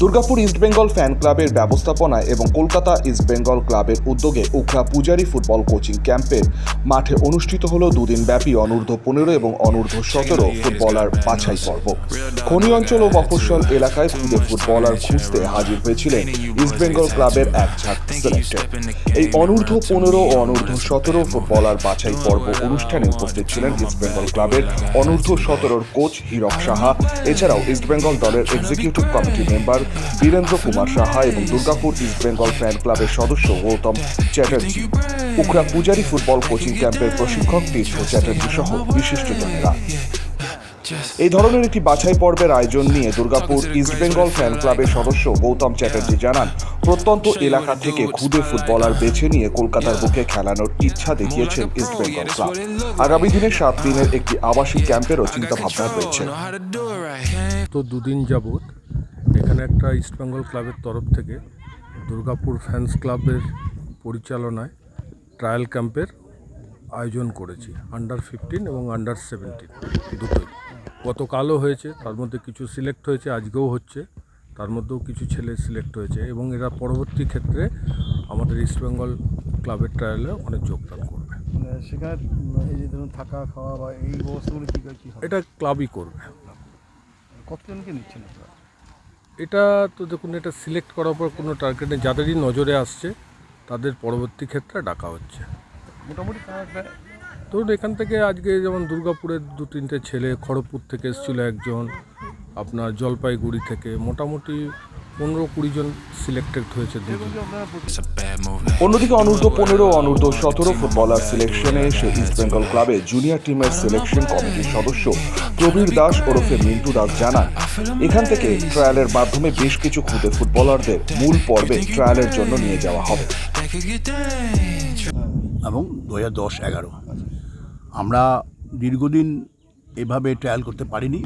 Durgapur East Bengal fan ক্লাবের ব্যবস্থাপনায় এবং কলকাতা ইস্টবেঙ্গল ক্লাবের উদ্যোগে উখড়া পূজারি ফুটবল কোচিং ক্যাম্পের মাঠে অনুষ্ঠিত হল দুদিন ব্যাপী অনূর্ধ্ব পনেরো এবং অনূর্ধ্ব সতেরো ফুটবলার বাছাই পর্ব। খনি অঞ্চল ও মফস্বল এলাকায় খুদে ফুটবলার খুঁজতে হাজির হয়েছিলেন ইস্টবেঙ্গল ক্লাবের এক ঝাঁক সিলেক্টেড। এই অনূর্ধ্ব পনেরো ও অনূর্ধ্ব সতেরো ফুটবলার বাছাই পর্ব অনুষ্ঠানে উপস্থিত ছিলেন ইস্টবেঙ্গল ক্লাবের অনূর্ধ্ব সতেরোর কোচ হীরক সাহা। এছাড়াও ইস্টবেঙ্গল দলের executive committee member Birendra Kumar Saha এবং দুর্গাপুর ইস্টবেঙ্গল ফ্যান ক্লাবের সদস্য গৌতম চ্যাটার্জি। উখরা পূজারি ফুটবল কোচিং ক্যাম্পের প্রশিক্ষক তীর্থ চ্যাটার্জি সহ বিশিষ্টজনেরা এই ধরনের একটি বাছাই পর্বের আয়োজন নিয়ে দুর্গাপুর ইস্টবেঙ্গল ফ্যান ক্লাবের সদস্য গৌতম চ্যাটার্জি জানান, প্রত্যন্ত এলাকা থেকে খুদে ফুটবলার বেছে নিয়ে কলকাতার বুকে খেলানোর ইচ্ছা দেখিয়েছেন ইস্টবেঙ্গল ক্লাব আগামী দিনে সাত দিনের একটি আবাসিক ক্যাম্পেরও চিন্তা ভাবনা রয়েছে। তো দুদিন যাবৎ এখানে একটা ইস্টবেঙ্গল ক্লাবের তরফ থেকে দুর্গাপুর ফ্যান্স ক্লাবের পরিচালনায় ট্রায়াল ক্যাম্পের আয়োজন করেছি। আন্ডার ফিফটিন এবং আন্ডার সেভেন্টিন দুটোই। গতকালও হয়েছে তার মধ্যে কিছু সিলেক্ট হয়েছে আজকেও হচ্ছে। তার মধ্যেও কিছু ছেলে সিলেক্ট হয়েছে এবং এরা পরবর্তী ক্ষেত্রে আমাদের ইস্টবেঙ্গল ক্লাবের ট্রায়ালে অনেক যোগদান করবে। মানে সেখানে এই যে ধরুন থাকা খাওয়া বা এই ব্যবস্থাগুলো কী কী এটা ক্লাবই করবে। কতজনকে নিচ্ছেন আপনারা? এটা তো দেখুন এটা সিলেক্ট করার পর কোনো টার্গেটে নেই। যাদেরই নজরে আসছে তাদের পরবর্তী ক্ষেত্রে ডাকা হচ্ছে। মোটামুটি ধরুন এখান থেকে আজকে যেমন দুর্গাপুরের দু তিনটে ছেলে খড়গপুর থেকে এসেছিল একজন আপনার জলপাইগুড়ি থেকে। মোটামুটি পনেরো কুড়ি জন সিলেক্টেড হয়েছে অন্যদিকে অনূর্ধ্ব পনেরো অনূর্ধ্ব সতেরো ফুটবলার সিলেকশনে এসে ইস্টবেঙ্গল ক্লাবে জুনিয়র টিমের সিলেকশন কমিটির সদস্য প্রবীর দাস ওরফে মিন্টু দাস জানান এখান থেকে ট্রায়ালের মাধ্যমে বেশ কিছু খুদে ফুটবলারদের মূল পর্বে ট্রায়ালের জন্য নিয়ে যাওয়া হবে। এবং দু হাজার দশ এগারো। আমরা দীর্ঘদিন এভাবে ট্রায়াল করতে পারিনি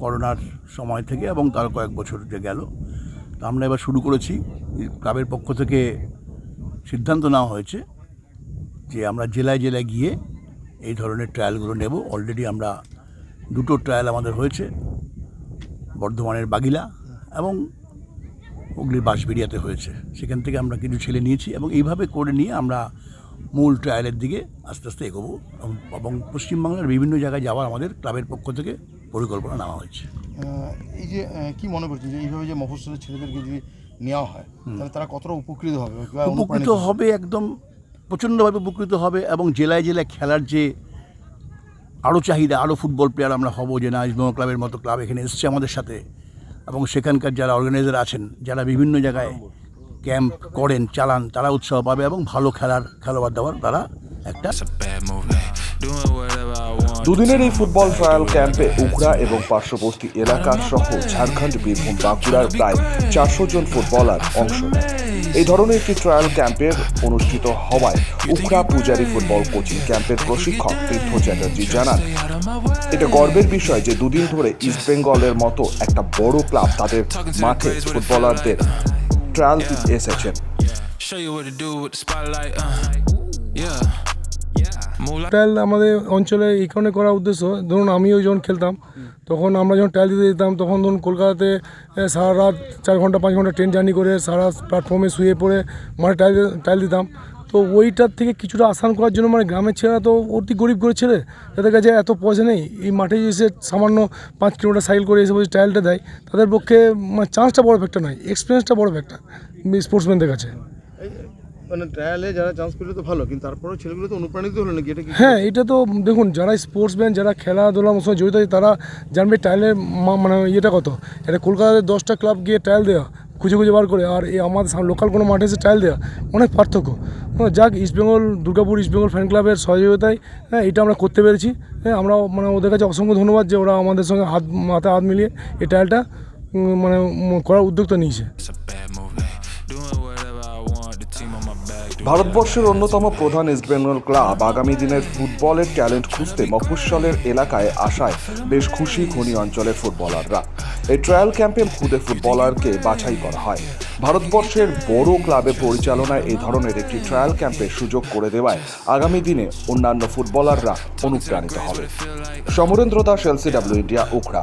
করোনার সময় থেকে এবং তার কয়েক বছর যে গেল। আমরা এবার শুরু করেছি। ক্লাবের পক্ষ থেকে সিদ্ধান্ত নেওয়া হয়েছে যে আমরা জেলায় জেলায় গিয়ে এই ধরনের ট্রায়ালগুলো নেব। অলরেডি আমরা দুটো ট্রায়াল আমাদের হয়েছে, বর্ধমানের বাগিলা এবং হুগলির বাঁশবেড়িয়াতে হয়েছে। সেখান থেকে আমরা কিছু ছেলে নিয়েছি এবং এইভাবে করে নিয়ে আমরা মূল ট্রায়ালের দিকে আস্তে আস্তে এগোবো এবং- পশ্চিমবাংলার বিভিন্ন জায়গায় যাওয়ার আমাদের ক্লাবের পক্ষ থেকে পরিকল্পনা নেওয়া হয়েছে। এই যে কি মনে করছেন যে এইভাবে যে মফস্বলের ছেলেদেরকে যদি নেওয়া হয় তাহলে তারা কতটা উপকৃত হবে? উপকৃত হবে? একদম প্রচণ্ডভাবে উপকৃত হবে এবং জেলায় জেলায় খেলার যে আরও চাহিদা আরও ফুটবল প্লেয়ার আমরা হব যে না ইস্টবেঙ্গল ক্লাবের মতো ক্লাব এখানে এসছে আমাদের সাথে। এবং সেখানকার যারা অর্গানাইজার আছেন যারা বিভিন্ন জায়গায় ক্যাম্প করেন চালান তারা উৎসাহ পাবে এবং ভালো খেলার খেলোয়াড় দেওয়ার তারা একটা দুদিনের এই ফুটবল ট্রায়াল ক্যাম্পে উখড়া এবং পার্শ্ববর্তী এলাকা সহ ঝাড়খণ্ড বীরভূম বাঁকুড়ার প্রায় চারশো জন ফুটবলার অংশ নেয় এই ধরনের একটি ট্রায়াল ক্যাম্পের অনুষ্ঠিত হওয়ায় উখড়া পূজারি ফুটবল কোচিং ক্যাম্পের প্রশিক্ষক তীর্থ চ্যাটার্জি জানান এটা গর্বের বিষয় যে দুদিন ধরে ইস্টবেঙ্গলের মতো একটা বড় ক্লাব তাদের মাঠে ফুটবলারদের ট্রায়াল এসেছেন Show you what to do with the spotlight. Uh, yeah. Trial আমাদের অঞ্চলে এই কারণে করার উদ্দেশ্য। ধরুন আমিও যখন খেলতাম, তখন আমরা যখন ট্রায়াল দিতে যেতাম, তখন ধরুন কলকাতাতে সারা রাত চার ঘণ্টা, পাঁচ ঘণ্টা ট্রেন জার্নি করে সারা প্ল্যাটফর্মে শুয়ে পড়ে মানে ট্রায়াল ট্রায়াল দিতাম। তো ওইটার থেকে কিছুটা আসান করার জন্য মানে গ্রামের ছেলেরা তো অতি গরিব করে ছেলে। তাদের কাছে এত পয়সা নেই। এই মাঠে এসে সামান্য পাঁচ কিলোমিটার সাইকেল করে এসে বসে ট্রায়ালটা দেয়, তাদের পক্ষে মানে চান্সটা বড় ফ্যাক্টর নয় এক্সপিরিয়েন্সটা বড় ফ্যাক্টর স্পোর্টসম্যানদের কাছে। মানে ট্রায়ালে যারা চান্স পেলে তো ভালো কিন্তু তারপরেও ছেলেগুলো তো অনুপ্রাণিত হলো নাকি? এটা কি হ্যাঁ এটা তো দেখুন যারা স্পোর্টসম্যান যারা খেলাধুলার সঙ্গে জড়িত আছে তারা জানবে ট্রায়ালের মানে ইয়েটা কত। এটা কলকাতাতে দশটা ক্লাব গিয়ে ট্রায়াল দেওয়া খুঁজে খুঁজে বার করে আর এই আমাদের লোকাল কোনো মাঠে এসে ট্রায়াল দেওয়া অনেক পার্থক্য। হ্যাঁ, যাক ইস্টবেঙ্গল দুর্গাপুর ইস্টবেঙ্গল ফ্যান ক্লাবের সহযোগিতায় হ্যাঁ এটা আমরা করতে পেরেছি। হ্যাঁ আমরা মানে ওদের কাছে অসংখ্য ধন্যবাদ যে ওরা আমাদের সঙ্গে হাত মাথায় হাত মিলিয়ে এই ট্রায়ালটা মানে করার উদ্যোগটা নিয়েছে। ভারতবর্ষের অন্যতম প্রধান ইস্টবেঙ্গল ক্লাব আগামী দিনের ফুটবলের ট্যালেন্ট খুঁজতে মফস্বলের এলাকায় আসায় বেশ খুশি খনি অঞ্চলের ফুটবলাররা। এই ট্রায়াল ক্যাম্পে খুদে ফুটবলারকে বাছাই করা হয়। ভারতবর্ষের বড় ক্লাবের পরিচালনায় এই ধরনের একটি ট্রায়াল ক্যাম্পের সুযোগ করে দেওয়ায় আগামী দিনে অন্যান্য ফুটবলাররা অনুপ্রাণিত হবে। Samarendra Das L C W India Ukhra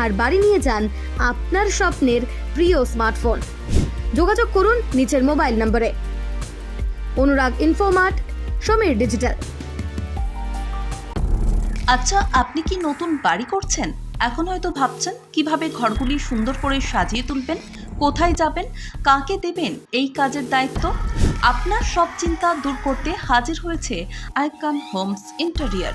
আর বাড়ি নিয়ে যান আপনার স্বপ্নের প্রিয় স্মার্টফোন। যোগাযোগ করুন নিচের মোবাইল নম্বরে। অনুরাগ ইনফোমার্ট সমীর ডিজিটাল আচ্ছা আপনি কি নতুন বাড়ি করছেন? এখন হয়তো ভাবছেন, কীভাবে ঘরগুলি সুন্দর করে সাজিয়ে তুলবেন, কোথায় যাবেন, কাকে দেবেন, এই কাজের দায়িত্ব? আপনার সব চিন্তা দূর করতে হাজির হয়েছে Icon Homes interior.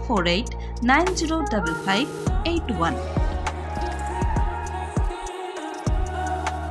four eight nine zero double five eight one